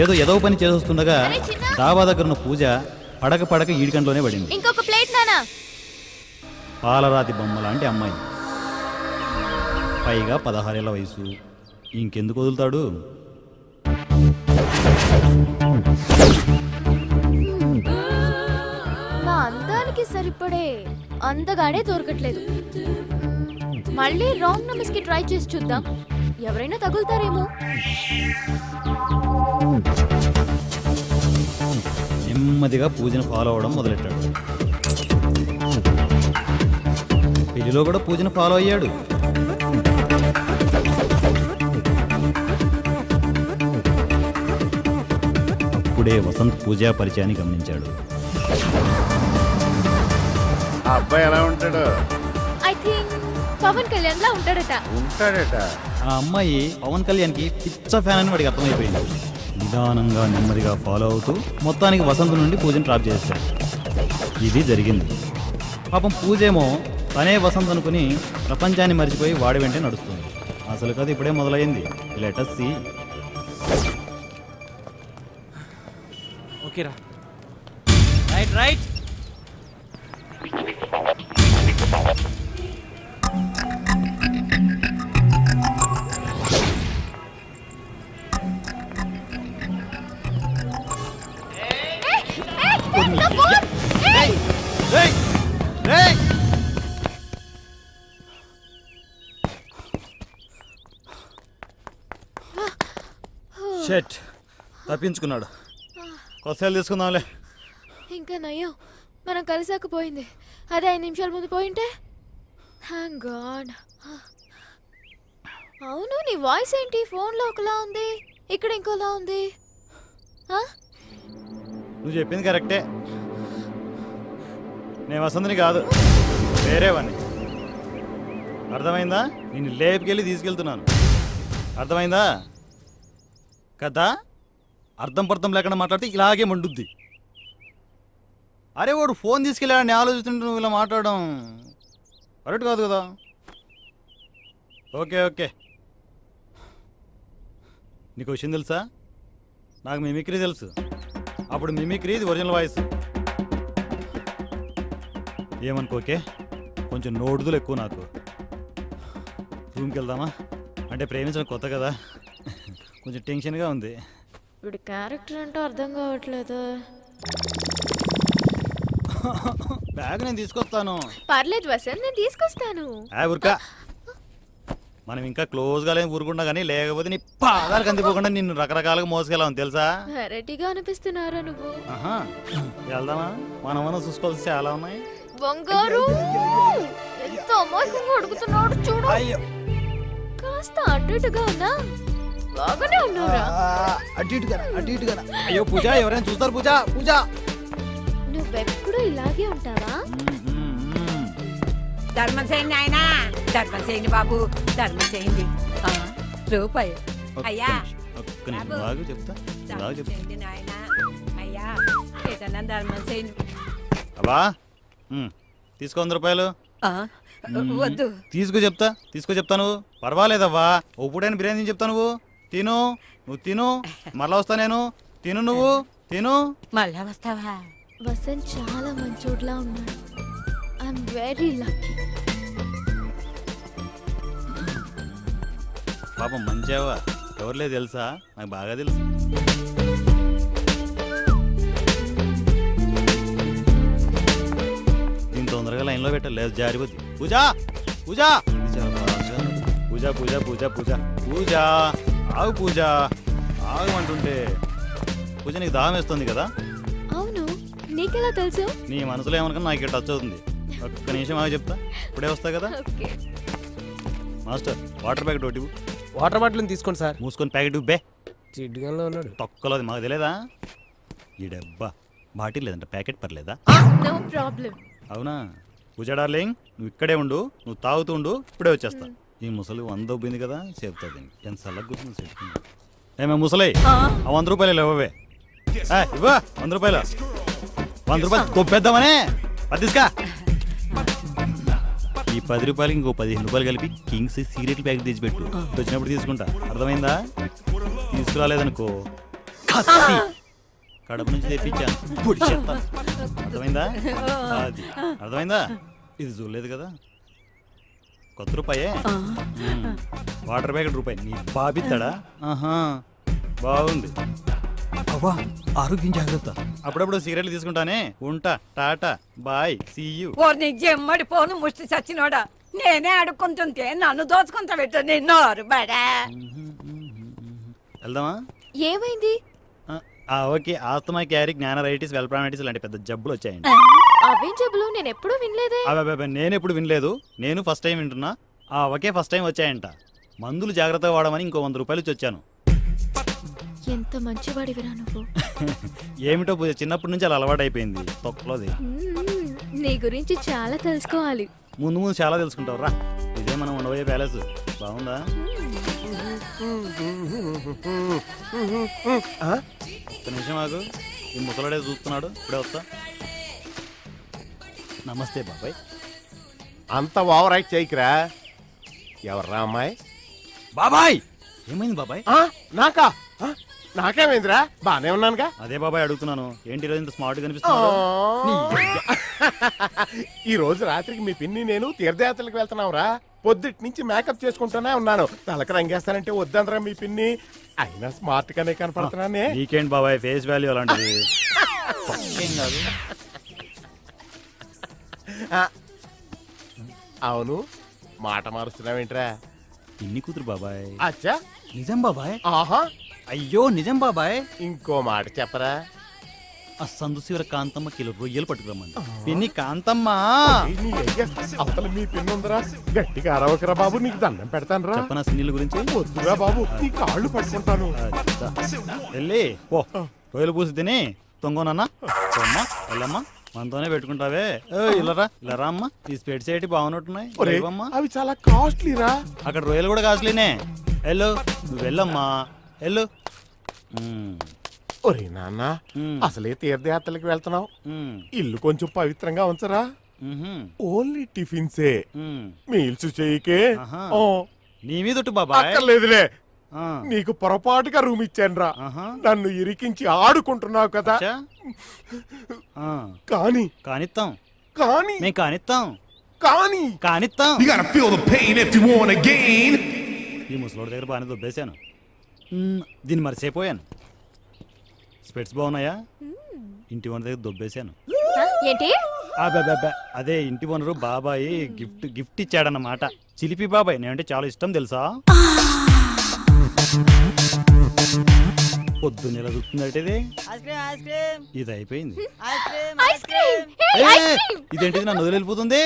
ఏదో ఏదో పని చేస్తుండగా అరే చిన్న. డాబా దగ్గర ఉన్న పూజ పడక పడక ఈడికంట్లోనే పడింది. ఇంకొక ప్లేట్ నానా. పాలరాతి బొమ్మ లాంటి అమ్మాయి. పైగా పదహారేళ్ళ వయసు. ఇంకెందుకు వదులుతాడు? నా అందానికి సరిపడే అందగాడే దొరకట్లేదు. మళ్ళీ రాంగ్ నెంబర్స్కి ట్రై చేసి చూద్దాం. ఎవరైనా తగులుతారేమో. నెమ్మదిగా పూజను ఫాలో అవడం మొదలెట్టాడు. పెళ్ళిలో కూడా పూజను ఫాలో అయ్యాడు. అప్పుడే వసంత్ పూజా పరిచయాన్ని గమనించాడు. ఆ అబ్బాయి ఎలా ఉంటాడు? ఐ థింక్ పవన్ కళ్యాణ్ లా ఉంటాడట. ఉంటాడట. ఆ అమ్మాయి పవన్ కళ్యాణ్కి పిచ్చ ఫ్యాన్ అని వాడికి అర్థమైపోయింది. నిదానంగా నెమ్మదిగా ఫాలో అవుతూ మొత్తానికి వసంత్ నుండి పూజను డ్రాప్ చేశాడు ఇది జరిగింది. పాపం పూజ ఏమో తనే వసంత్ అనుకుని ప్రపంచాన్ని మర్చిపోయి వాడి వెంటే నడుస్తుంది. అసలు కథ ఇప్పుడే మొదలైంది. లెటస్ సి ఓకేరా. Right right shit. తప్పించుకున్నాడు. కొత్తలు తీసుకుందాంలే. ఇంకా నయ్యో మనం కలిసాకపోయింది అదే ఐదు నిమిషాల ముందు పోయింటే? గాడ్ అవును నీ వాయిస్ ఏంటి? ఫోన్లో ఒకలా ఉంది ఇక్కడ ఇంకోలా ఉంది? నువ్వు చెప్పింది కరెక్టే. నేను వసంతని కాదు వేరేవాడిని అర్థమైందా? నేను లేపుకెళ్ళి తీసుకెళ్తున్నాను. అర్థమైందా? కదా? అర్థం పర్థం లేకుండా మాట్లాడితే ఇలాగే మండుద్ది. అరే వాడు ఫోన్ తీసుకెళ్ళాడని ఆలోచిస్తుంటే నువ్వు ఇలా మాట్లాడడం కరెక్ట్ కాదు కదా? Okay okay. నీకు విషయం తెలుసా? నాకు మిమిక్రీ తెలుసు. అప్పుడు మిమిక్రీ ఇది ఒరిజినల్ వాయిస్. ఏమనుకోకే కొంచెం నోడుదులు ఎక్కువ నాకు. రూమ్కి వెళ్దామా? అంటే ప్రేమించడం కొత్త కదా? కొంచెం టెన్షన్గా ఉంది. వీడి క్యారెక్టర్ ఏంటో అర్థం కావట్లేదు. బ్యాగ్ నేను తీసుకొస్తాను. పర్లేదు వసంత్ నేను తీసుకొస్తాను. ఆ ఊరికా మనం ఇంకా క్లోజ్గా లేని ఊరుకుండా కానీ లేకపోతే నీ పాదాలు కందిపోకుండా నిన్ను రకరకాలుగా మోసుకెళ్ళాం తెలుసా? వెరైటీగా అనిపిస్తున్నారా నువ్వు? ఆహా. వెళ్దామా? మనం మనం చూసుకోవాల్సి చాలా ఉన్నాయి. బంగారు! ఎంత అమాయకంగా అడుగుతున్నాడు చూడు. కాస్త అటు ఇటుగా ఉన్నా. బాగానే అటు ఇటుగా అటు ఇటుగా అయ్యో పూజ ఎవరైనా చూస్తారు పూజ పూజ. నువ్వెప్పుడు ఇలాగే ఉంటావా? ధర్మం చేయండి ఆయన ధర్మం చేయండి బాబు ధర్మం చేయండి ఆ, రూపాయి. అయ్యా. ఒక్క నిమిషం బాగు చెప్తా బాగా ధర్మం చెప్తా. చేయండి నాయన అయ్యా. ఏదన్నా ధర్మం చేయండి అబ్బా ఉమ్, తీసుకో వంద రూపాయలు. ఆ, వద్దు. తీసుకో చెప్తా తీసుకో చెప్తా నువ్వు పర్వాలేదవ్వా ఒప్పుడైనా బిర్యానీ తిని చెప్తా నువ్వు. తిను నువ్వు తిను మళ్ళా వస్తా నేను. తిను నువ్వు తిను. మళ్ళా వస్తావా? వసంత్ చాలా మంచోట్లా ఉన్నాడు. ఐఎమ్ వెరీ లక్కీ పాపం మంచావా? ఎవరులే తెలుసా? నాకు బాగా తెలుసు. దీని తొందరగా లైన్లో పెట్టాలి. లేదు జారిపోద్ది పూజ! పూజ! పూజ పూజ పూజ పూజ పూజ. ఆగు పూజ ఆగమంటుంటే పూజ నీకు దాహం వేస్తుంది కదా? అవును. నీకెలా తెలుసు? నీ మనసులో ఏమనుకున్నా నాకు ఇక్కడ టచ్ అవుతుంది. ఒక్క నిమిషం ఆగి చెప్తా. ఇప్పుడే వస్తా కదా? ఓకే. మాస్టర్ వాటర్ ప్యాకెట్ ఒకటి ఇవ్వు. వాటర్ బాటిల్ తీసుకోండి సార్. మూసుకొని ప్యాకెట్ ఇవ్వే జిడ్డుగానే ఉన్నాడు. తొక్కలో అది మాకు తెలియదా ఈ డబ్బా. బాటిల్ లేదంట ప్యాకెట్ పర్లేదా? No problem. అవునా? పూజ డార్లింగ్ నువ్వు ఇక్కడే ఉండు నువ్వు తాగుతూ ఉండు ఇప్పుడే వచ్చేస్తా. ఈ ముసలి వంద ఉబ్బింది కదా చెప్తా దీనికి ఎంత కూర్చుంది చెట్టుకుంది ఏమే ముసలి ఆ. వంద రూపాయలు ఇవ్వవే ఇవ్వ వంద రూపాయలు. వంద రూపాయలు కొప్పేద్దామనే పదిస్కా ఈ పది రూపాయలకి ఇంకో పదిహేను రూపాయలు కలిపి కింగ్స్ సిగరెట్ ప్యాకెట్ తెచ్చిపెట్టు వచ్చినప్పుడు తీసుకుంటా. అర్థమైందా? తీసుకురాలేదనుకో. కడప నుంచి తెప్పించాను అర్థమైందా? అర్థమైందా? ఇది చూడలేదు కదా. కొత్త రూపాయే? మ్మ్. వాటర్ ప్యాకెట్ రూపాయి. నీ బాబిస్తాడా ఆహా. బాగుంది. అవ్వా ఆరోగ్యం జాగ్రత్త. అప్పుడప్పుడు సిగరెట్లు తీసుకుంటానే. ఉంటా టాటా బాయ్ సీ యూ. ఓ నీ జమ్మడి పోను ముష్టి చచ్చినోడా నేనే అడుక్కుంటుంటే నన్ను దోచుకుంటా పెట్టు నిన్నోరు బడా. వెళ్దామా? ఏమైంది? ఆ, ఆ, ఓకే. ఆస్తమా క్యారీ జ్ఞానరైటిస్ వెల్ప్రానైటిస్ లాంటి పెద్ద జబ్బులు వచ్చాయండి. అవేం జబ్బులు నేను ఎప్పుడూ వినలేదే. అబ్బాయి నేను ఎప్పుడు వినలేదు. నేను ఫస్ట్ టైం వింటున్నా. ఆ ఒకే ఫస్ట్ టైం వచ్చాయంట. మందులు జాగ్రత్తగా వాడమని ఇంకో వంద రూపాయలు ఇచ్చి వచ్చాను ఎంత మంచివాడివిరా నువ్వు. ఏమిటో పూజ చిన్నప్పటి నుంచి అలా అలవాటు అయిపోయింది తొక్కలోది. మ్మ్. నీ గురించి చాలా తెలుసుకోవాలి. ముందు ముందు చాలా తెలుసుకుంటావు. రా ఇదే మనం ఉండబోయే ప్యాలెస్. బాగుందా? ఒక్క నిమిషం ఆగు. ఈ ముసలాడే చూస్తున్నాడు. ఇప్పుడే వస్తా. నమస్తే బాబాయ్. అంత ఓవర్ యాక్ట్ చేయకురా. ఎవర్రా అమ్మాయి? బాబాయ్! ఏమైంది బాబాయ్? ఆ, నాకా? ఆ, నాకేమైందిరా? బానే ఉన్నానుగా. అదే బాబాయ్ అడుగుతున్నాను. ఏంటి ఈరోజు ఇంత స్మార్ట్ కనిపిస్తున్నాడు ఈ రోజు రాత్రికి మీ పిన్ని నేను తీర్థయాత్రలకు వెళ్తున్నావురా. పొద్దుటి నుంచి మేకప్ చేసుకుంటూనే ఉన్నాను. తలకి రంగేస్తానంటే వద్దందరా మీ పిన్ని. అయినా స్మార్ట్ గానే కనపడుతున్నానే. నీకేంటి బాబాయ్? ఫేస్ వాల్యూ అలాంటిది. ఏం కాదు. ఆ, అవును మాట మారుస్తున్నావేంట్రా? ఇన్ని కూతురు బాబాయ్. అచ్చా? నిజం బాబాయ్? ఆహా. అయ్యో నిజం బాబాయ్. ఇంకో మాట చెప్పరా? ఆ సందు శివర కాంతమ్మ కిలో రొయ్యలు పట్టుకురమ్మంది. పిన్ని కాంతమ్మ. అవతల మీ పిన్ని ఉందరా? గట్టిగా అరవకరా బాబు నీకు దండం పెడతాను చెప్పనా సినీల గురించి? వద్దురా బాబు నీ కాళ్ళు పట్టుకుంటాను. వెళ్ళి పో. రొయ్యలు పూసి తిని తొంగోనన్నా వెళ్ళమ్మా. మనతోనే పెట్టుకుంటావే. ఇల్లరా ఇల్లరా అమ్మా. ఈ స్పెడ్స్ ఏంటి బాగున్నట్టున్నాయి? అవి చాలా కాస్ట్లీరా అక్కడ రొయ్యలు కూడా కాసులేనే వెళ్ళు నువ్వు వెళ్ళమ్మా. వెళ్ళు ఒరే నాన్న అసలే తీర్థయాత్రలకు వెళ్తున్నావు. ఇల్లు కొంచెం పవిత్రంగా ఉంచరా? ఓన్లీ టిఫిన్సే. మీల్స్ చేయకే. నీ మీద అక్కర్లేదులే. ఆ, నీకు పొరపాటుగా రూమ్ ఇచ్చానురా. ఆహా. నన్ను ఇరికించి ఆడుకుంటున్నావు కదా. కానీ. కానిత్తాం. కానీ. మేము కానిత్తాం. కానీ. కానిత్తాం. You gotta feel the pain if you wanna gain. ఈ ముసలోడి దగ్గర బాగానే దొబ్బేశాను. మ్, దీన్ని మర్చిపోయాను స్పెట్స్ బాగున్నాయా? ఇంటి ఓనర్ దగ్గర దొబ్బేశాను. ఆ, ఏంటి? అబ్బబ్బబ్బ, అదే ఇంటి ఓనరు బాబాయ్ గిఫ్ట్ గిఫ్ట్ ఇచ్చాడన్నమాట. చిలిపి బాబాయ్. నేనంటే చాలా ఇష్టం తెలుసా? పొద్దున్న ఎలా చూస్తుందంటే ఇది ఇది అయిపోయింది. క్రీమ్ క్రీమ్ ఇదేంటిది? నన్ను వదిలిపోతుంది.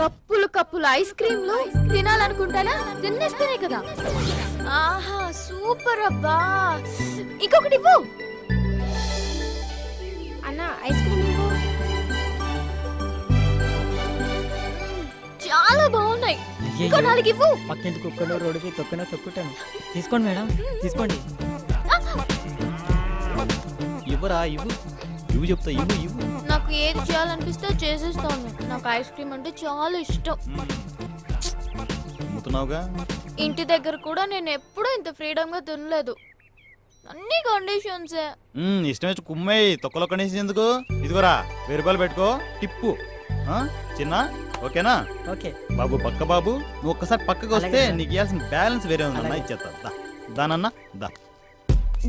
కప్పులు కప్పులు ఐస్ క్రీమ్లు తినాలనుకుంటానా? తినేస్తేనే కదా. ఆహా సూపర్ అబ్బా. ఇంకొకటి ఇవ్వు. అన్న ఐస్ క్రీమ్ ఇవ్వు. చాలా బాగున్నాయి. ఇంకో నాలుగు ఇవ్వు పక్కింటి కుక్కలు రోడ్డుకి తొక్కినా తొక్కుతాను. తీసుకోండి మేడం తీసుకోండి. ఇవ్వరా ఇవ్వు. ఇవ్వు చెప్తా ఇవ్వు ఇవ్వు. నాకు ఏది చేయాలనిపిస్తే చేసేస్తాను. నాకు ఐస్ క్రీమ్ అంటే చాలా ఇష్టం. అమ్ముతున్నావుగా? ఇంటి దగ్గర కూడా నేను ఎప్పుడూ ఇంత ఫ్రీడమ్గా తినలేదు. అన్ని కండిషన్సే ఇష్టం వచ్చి కుమ్మేయి తొక్కలో కనీసం ఎందుకు? ఇదిగోరా వెయ్యి రూపాయలు పెట్టుకో. టిప్పు. చిన్న? ఓకేనా? ఓకే. బాబు పక్క బాబు నువ్వు ఒక్కసారి పక్కకి వస్తే అలాగే సార్. నీకు ఇవ్వాల్సిన బ్యాలెన్స్ వేరే ఉందన్న అలాగే. ఇచ్చేస్తా. దా. దానన్నా దా.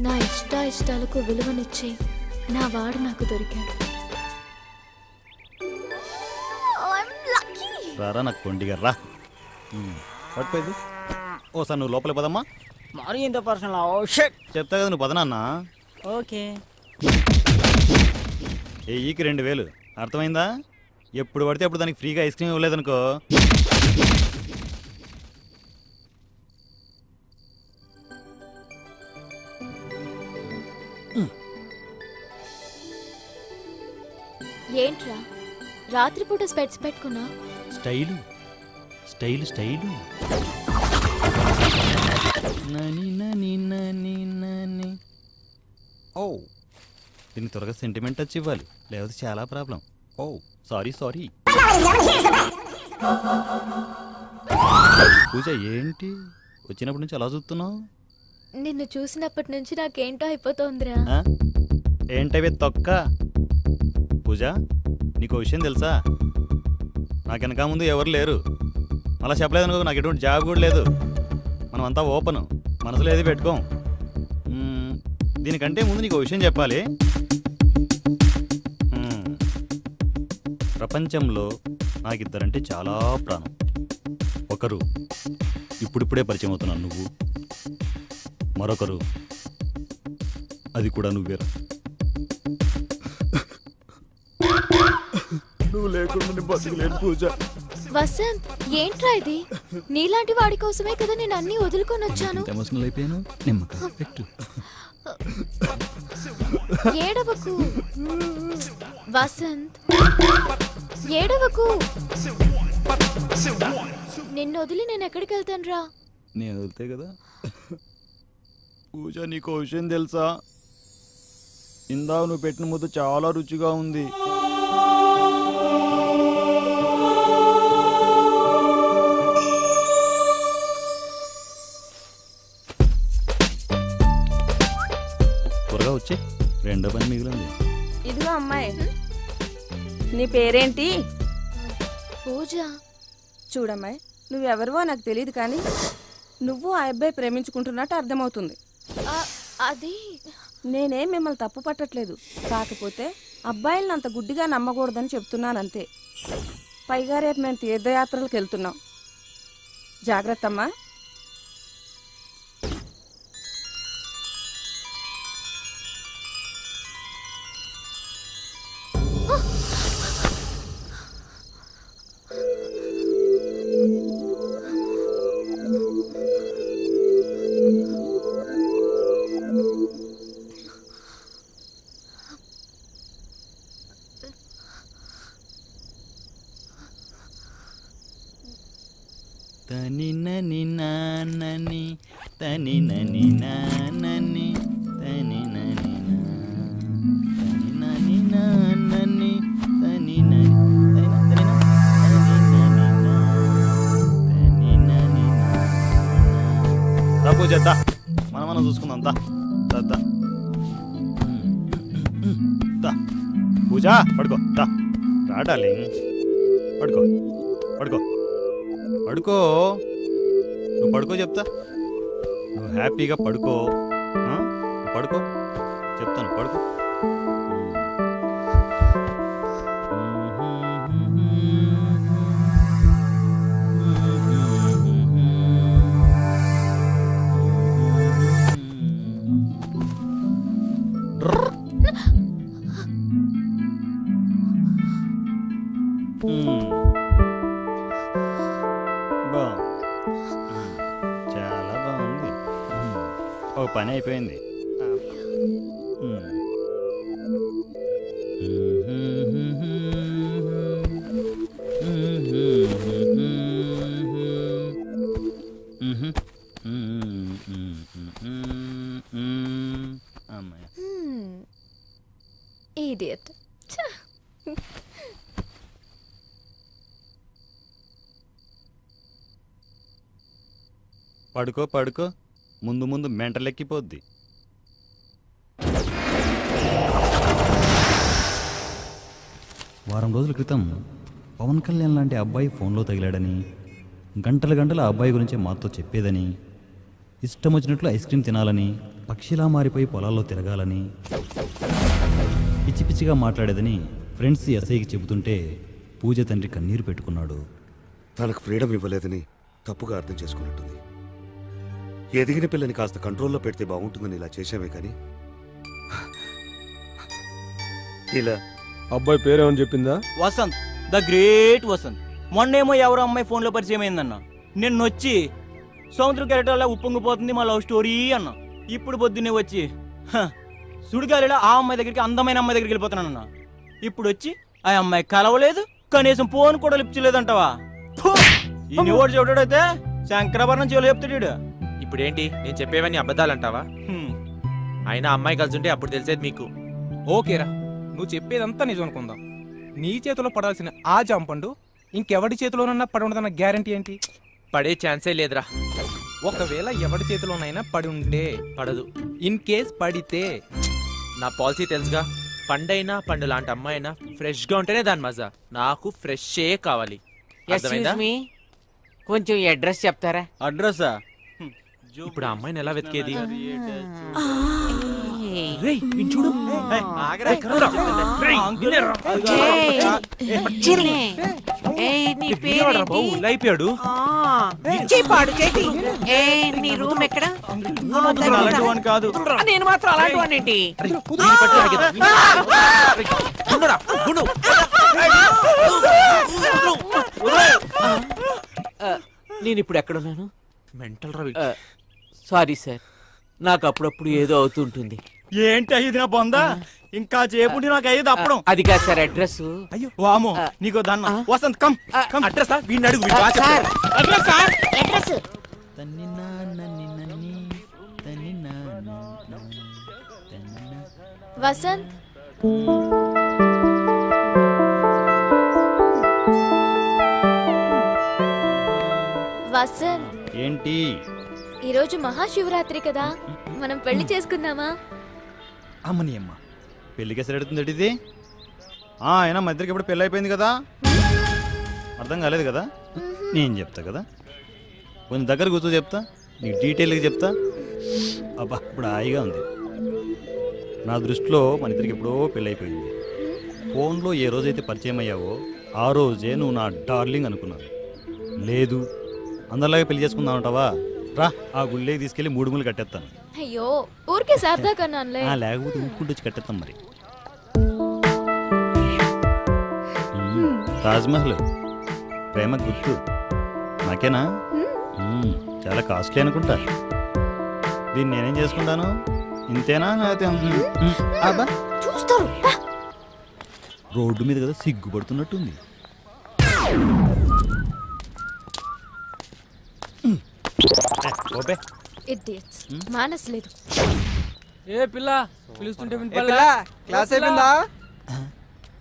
నా ఇష్ట ఇష్టాలకు విలువనిచ్చి నా వాడు నాకు దొరికాడు. రారా నాకు కొండిగా రా. మ్మ్, పట్టుకోదు ఓసారి నువ్వు లోపలికి పదమ్మా. మరి ఇంత పర్సనల్? ఓ షట్. చెప్తా కదా నువ్వు పదనన్నా ఓకే. ఏ ఈకి రెండు వేలు. అర్థమైందా? ఎప్పుడు పడితే అప్పుడు దానికి ఫ్రీగా ఐస్ క్రీమ్ ఇవ్వలేదనుకో. ఏంట్రా? రాత్రిపూట స్పెట్స్ పెట్టుకున్నా? స్టైలు. Style style. నని నని నని నని. ఓ దీనికి త్వరగా సెంటిమెంట్ టచ్ ఇవ్వాలి. లేకపోతే చాలా ప్రాబ్లం. ఓ సారీ సారీ పూజ ఏంటి? వచ్చినప్పటి నుంచి అలా చూస్తున్నావు? నిన్ను చూసినప్పటి నుంచి నాకేంటో అయిపోతోందిరా? ఏంటవి తొక్క? పూజ నీకు విషయం తెలుసా? నాకు వెనక ముందు ఎవరు లేరు. అలా చెప్పలేదు అనుకో నాకు ఎటువంటి జాబ్ కూడా లేదు. మనం అంతా ఓపెన్ మనసులో ఏది పెట్టుకోం. దీనికంటే ముందు నీకు విషయం చెప్పాలి. ప్రపంచంలో నాకు ఇద్దరంటే చాలా ప్రాణం. ఒకరు ఇప్పుడిప్పుడే పరిచయం అవుతున్నాను నువ్వు. మరొకరు అది కూడా నువ్వేరా. నువ్వు లేకుండా బతకలేను పూజ. వసంత్ ఏంట్రా ఇది? నీలాంటి వాడి కోసమే కదా నేను అన్ని వదులుకొని వచ్చాను. ఎమోషనల్ అయిపోయాను? నిమ్మకాయ పెట్టు. ఏడవకు. వసంత్. ఏడవకు. నిన్ను వదిలి నేను ఎక్కడికి వెళ్తాను రా. నేను వదిలితే కదా. పూజ నీకు విషయం తెలుసా? ఇందా నువ్వు పెట్టిన ముద్ద చాలా రుచిగా ఉంది. త్వరగా వచ్చే. రెండో పని మిగిలింది. ఇదిగో అమ్మాయి. నీ పేరేంటి? పూజ. చూడమ్మాయి నువ్వెవరివో నాకు తెలియదు కానీ నువ్వు ఆ అబ్బాయి ప్రేమించుకుంటున్నట్టు అర్థమవుతుంది. అది? నేనేం మిమ్మల్ని తప్పు పట్టట్లేదు. కాకపోతే అబ్బాయిలను అంత గుడ్డిగా నమ్మకూడదని చెప్తున్నానంతే. పైగా రేపు మేము తీర్థయాత్రలకు వెళ్తున్నాం. జాగ్రత్త అమ్మా పూజ దా మనం మనం చూసుకుందాం. దా దా దా. దా. పూజ పడుకో. దా. రాడాలి పడుకో. పడుకో. పడుకో. నువ్వు పడుకో చెప్తా. నువ్వు హ్యాపీగా పడుకో. పడుకో. చెప్తాను పడుకో. బాగుంది చాలా బాగుంది ఓ పని అయిపోయింది పడుకో పడుకో. ముందు ముందు మెంటలెక్కిపోద్ది. వారం రోజుల క్రితం పవన్ కళ్యాణ్ లాంటి అబ్బాయి ఫోన్లో తగిలాడని గంటల గంటల ఆ అబ్బాయి గురించి మాతో చెప్పేదని ఇష్టం వచ్చినట్లు ఐస్ క్రీమ్ తినాలని పక్షిలా మారిపోయి పొలాల్లో తిరగాలని పిచ్చి పిచ్చిగా మాట్లాడేదని ఫ్రెండ్స్ ఎస్ఐకి చెబుతుంటే పూజ తండ్రి కన్నీరు పెట్టుకున్నాడు. తనకు ఫ్రీడమ్ ఇవ్వలేదని తప్పుగా అర్థం చేసుకున్నట్టుంది. ఎదిగిన పిల్లని కాస్త కంట్రోల్లో పెడితే బాగుంటుందని ఇలా చేశామే కానీ. ఇలా. అబ్బాయి పేరేమని చెప్పిందా? Vasanth the great Vasanth. మొన్నేమో ఎవరో అమ్మాయి ఫోన్లో పరిచయం అయిందన్న. నిన్న వచ్చి సముద్రం కెరటాల ఉప్పొంగిపోతుంది మా లవ్ స్టోరీ అన్న. ఇప్పుడు పొద్దున్నే వచ్చి "హ, సుడిగాలిలో ఆ అమ్మాయి దగ్గరికి అందమైన అమ్మాయి దగ్గరికి వెళ్ళిపోతున్నానన్న. ఇప్పుడు వచ్చి ఆ అమ్మాయి కలవలేదు కనీసం ఫోన్ కూడా ఫు! ఈ నివోడు చూడడైతే శంకరాభరణం చెవులు చెప్తాడు. ఇప్పుడేంటి? నేను చెప్పేవన్నీ అబద్ధాలంటావా? హ్మ్. అయినా అమ్మాయి కలిసి ఉంటే అప్పుడు తెలిసేది మీకు. ఓకేరా నువ్వు చెప్పేదంతా నిజం అనుకుందాం. నీ చేతిలో పడాల్సిన ఆ జాంపండు ఇంకెవడి చేతిలోనన్నా పడి ఉండదన్న గ్యారంటీ ఏంటి? పడే ఛాన్సే లేదురా. ఒకవేళ ఎవరి చేతిలోనైనా పడి ఉంటే పడదు. ఇన్ కేస్ పడితే. నా పాలసీ తెలుసుగా. పండైనా పండు లాంటి అమ్మాయినా ఫ్రెష్గా ఉంటేనే దాని మజా. నాకు ఫ్రెష్ కావాలి. అర్థమైందా? కొంచెం అడ్రస్ చెప్తారా? అడ్రస్సా ఇప్పుడు ఆ అమ్మాయిని ఎలా వెతికేది రేయ్, చూడు ఏయ్, నీ పేరేంటి? అయిపోయాడు ఆ, నీ రూమ్ ఎక్కడ అలాంటి వాడిని కాదు ఆ, నేను మాత్రం అలాంటి వాడినేంటి నేను ఇప్పుడు ఎక్కడున్నాను మెంటల్ రా సారీ సార్ నాకు అప్పుడప్పుడు ఏదో అవుతుంటుంది. ఏంటి అయ్యింది నా బొందా? ఇంకా చేపుండి నాకు అయ్యేది అప్పుడు అది కాదు సార్ అడ్రస్ అయ్యో వామో. నీకు దన్న. వసంత్ కమ్ కమ్ అడ్రస్ వీడిని అడుగు sir. Address sir address Vasanth. Vasanth. ఏంటి? ఈరోజు మహాశివరాత్రి కదా. మనం పెళ్ళి చేసుకుందామా? అమ్మని అమ్మ. పెళ్ళికి ఎసరెడుతుంది ఇది? ఆ, అయినా మా ఇద్దరికి ఇప్పుడు పెళ్ళి అయిపోయింది కదా. అర్థం కాలేదు కదా? నేను చెప్తా కదా? కొంచెం దగ్గర కూర్చో చెప్తా. నీకు డీటెయిల్గా చెప్తా. అబ్బా ఇప్పుడు హాయిగా ఉంది. నా దృష్టిలో మన ఇద్దరికి ఎప్పుడో పెళ్ళి అయిపోయింది. ఫోన్లో ఏ రోజైతే పరిచయం అయ్యావో ఆ రోజే నువ్వు నా డార్లింగ్ అనుకున్నాను లేదు అందరిలాగే పెళ్ళి చేసుకుందామంటావా రా ఆ గుళ్ళేకి తీసుకెళ్ళి మూడు ముళ్ళు కట్టేస్తాను అయ్యో ఊరికే సరదా కన్నానులే. ఆ, లేకపోతే ఊపుకుంటూ వచ్చి కట్టేస్తాం మరి. మ్మ్. తాజ్మహల్. ప్రేమ గుర్తు. నాకేనా? మ్మ్. చాలా కాస్ట్లీ అనుకుంటా. దీన్ని నేనేం చేసుకుంటాను? ఇంతేనా? లేకపోతే మ్మ్. మ్మ్. అబ్బా చూస్తారు. రోడ్డు మీద కదా సిగ్గుపడుతున్నట్టుంది మ్మ్. ఏ, ఓపే Idiots. మానస్ లేదు ఏ పిల్ల పిలుస్తుంటే క్లాస్ అయిపోయిందా?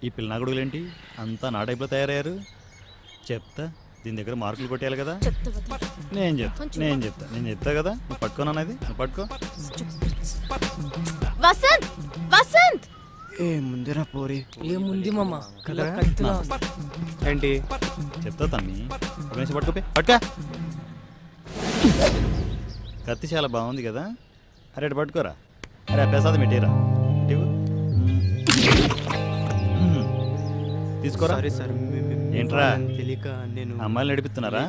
ఈ పిల్ల కొడుకులేంటి? అంతా నా టైప్లో తయారయ్యారు. చెప్తా దీని దగ్గర మార్కులు కొట్టేయాలి కదా. నేను చెప్తా నేను చెప్తా నేను చెప్తా కదా. నువ్వు పట్టుకోను అనేది? నువ్వు పట్టుకో. వసంత్! వసంత్! ఏ ముందురా పోరి. ఏముంది మామ? ఏంటి? చెప్తా తమ్మి పట్టుకోపే. పట్టుకా. కత్తి చాలా బాగుంది కదా. అరే అటు పట్టుకోరా. అరే ఆ ప్రసాదం పెట్టేరా. తీసుకోరా. సారీ సార్ ఏంట్రా? తెలియక నేను అమ్మాయిలు నడిపిస్తున్నారా?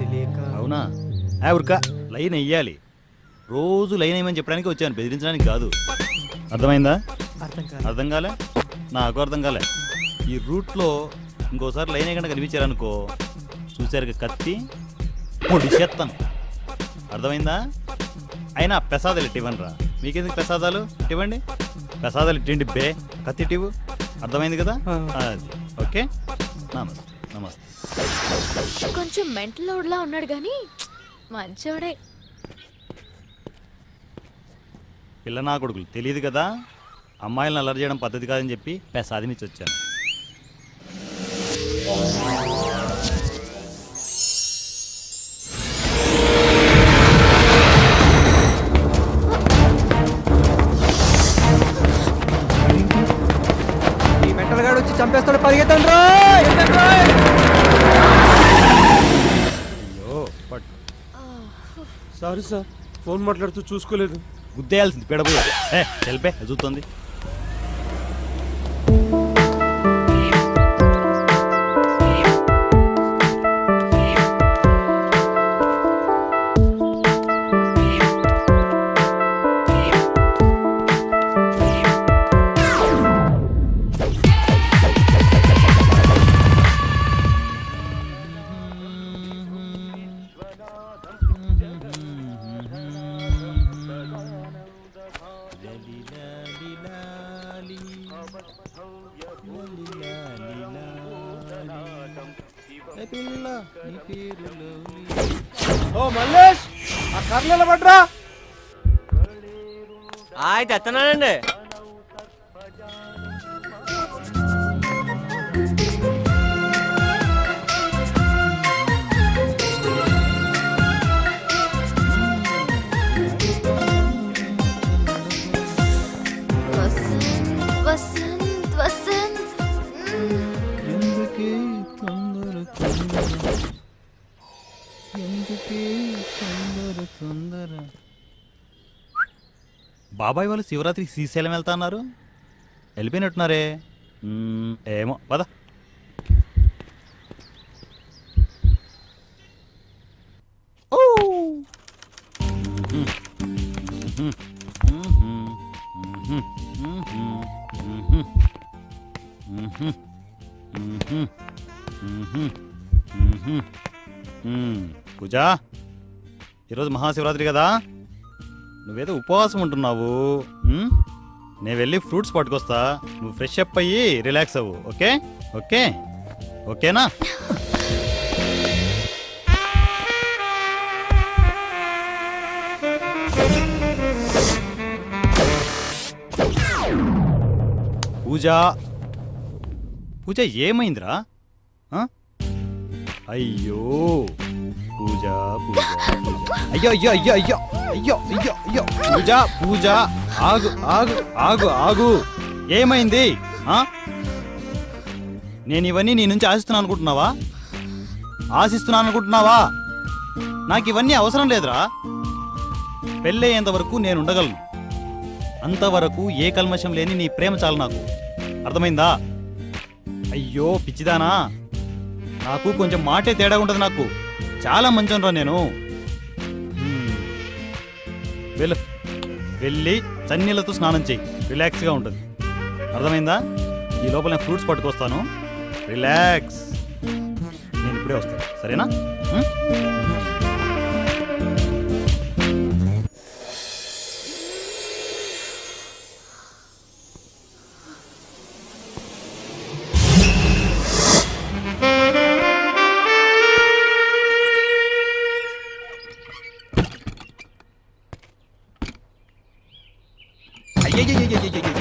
తెలియక అవునా? ఆ ఉరక లైన్ వెయ్యాలి రోజు లైన్ వేయమని చెప్పడానికి వచ్చాను బెదిరించడానికి కాదు. అర్థమైందా? అర్థం కాలే. నాకు అర్థం కాలే. ఈ రూట్లో ఇంకోసారి లైన్ వేయకుండా కనిపించారనుకో చూసారు కత్తి పొడిచేస్తాను అర్థమైందా? అయినా ప్రసాదాలు ఇట్టి ఇవ్వండి రా మీకెందుకు ప్రసాదాలు? ఇట్టి ఇవ్వండి. ప్రసాదాలు ఇట్టండి బే. కత్తి ఇవ్వు. అర్థమైంది కదా? అది. ఓకే? నమస్తే. నమస్తే. కొంచెం మెంటల్ లా ఉన్నాడు కానీ మంచోడే. పిల్ల నా కొడుకులు తెలియదు కదా? అమ్మాయిలను అల్లరి చేయడం పద్ధతి కాదని చెప్పి ప్రసాదమిచ్చి వచ్చాను. Sorry sir. ఫోన్ మాట్లాడుతూ చూసుకోలేదు. గుద్దేయాల్సింది పెడబోయే. తెలిపే చూస్తుంది. ఓ మల్లేష్ ఆ కర్లు నిలబడ్రా ఆయన తెస్తున్నానండి బాబాయ్ వాళ్ళు శివరాత్రికి శ్రీశైలం వెళ్తా అన్నారు వెళ్ళిపోయినట్టున్నారే ఏమో పద ఓ! మ్మ్. మ్మ్. మ్మ్. మ్మ్. పూజ పూజా ఈరోజు మహాశివరాత్రి కదా? నువ్వేదో ఉపవాసం ఉంటున్నావు నేను వెళ్ళి ఫ్రూట్స్ పట్టుకొస్తా నువ్వు ఫ్రెష్ అప్ అయ్యి రిలాక్స్ అవ్వు ఓకే? ఓకే? ఓకేనా? పూజ. పూజ ఏమైందిరా? అయ్యో! పూజ అయ్యో అయ్యో అయ్యో అయ్యో అయ్యో అయ్యో అయ్యో. పూజ పూజ. ఆగు ఆగు ఆగు ఆగు. ఏమైంది? ఆ? నేను ఇవన్నీ నీ నుంచి ఆశిస్తున్నాను అనుకుంటున్నావా? ఆశిస్తున్నాను అనుకుంటున్నావా? నాకు ఇవన్నీ అవసరం లేదురా. పెళ్ళయ్యేంత వరకు నేను ఉండగలను. అంతవరకు ఏ కల్మషం లేని నీ ప్రేమ చాలు నాకు. అర్థమైందా? అయ్యో పిచ్చిదానా. నాకు కొంచెం మాటే తేడా ఉంటుంది నాకు. చాలా మంచోనరా నేను. వెళ్ళు. వెళ్ళి చన్నీళ్ళతో స్నానం చెయ్యి రిలాక్స్గా ఉంటుంది. అర్థమైందా? ఈ లోపల నేను ఫ్రూట్స్ పట్టుకొస్తాను. రిలాక్స్. నేను ఇప్పుడే వస్తాను. సరేనా? yeah, yeah, yeah.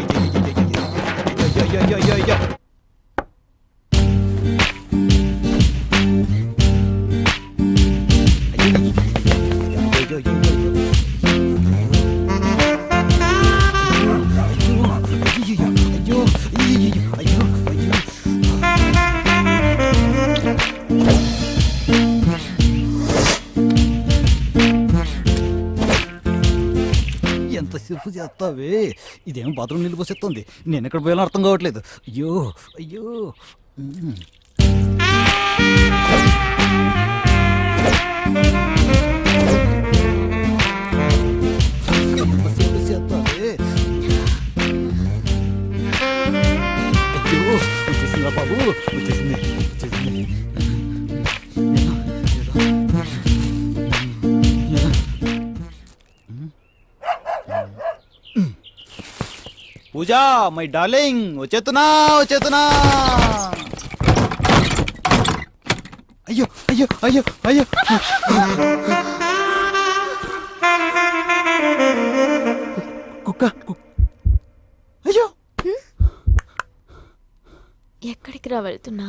ఇదేం బాత్రూమ్ నీళ్ళు పోసేస్తుంది నేను ఎక్కడ పోయాలో అర్థం కావట్లేదు. అయ్యో అయ్యో. ఉమ్. పూజా మై డార్లింగ్. వచ్చేతున్నా వచ్చేతున్నా అయ్యో అయ్యో అయ్యో అయ్యో. కుక్క అయ్యో. ఎక్కడికి రా వెళ్తున్నా?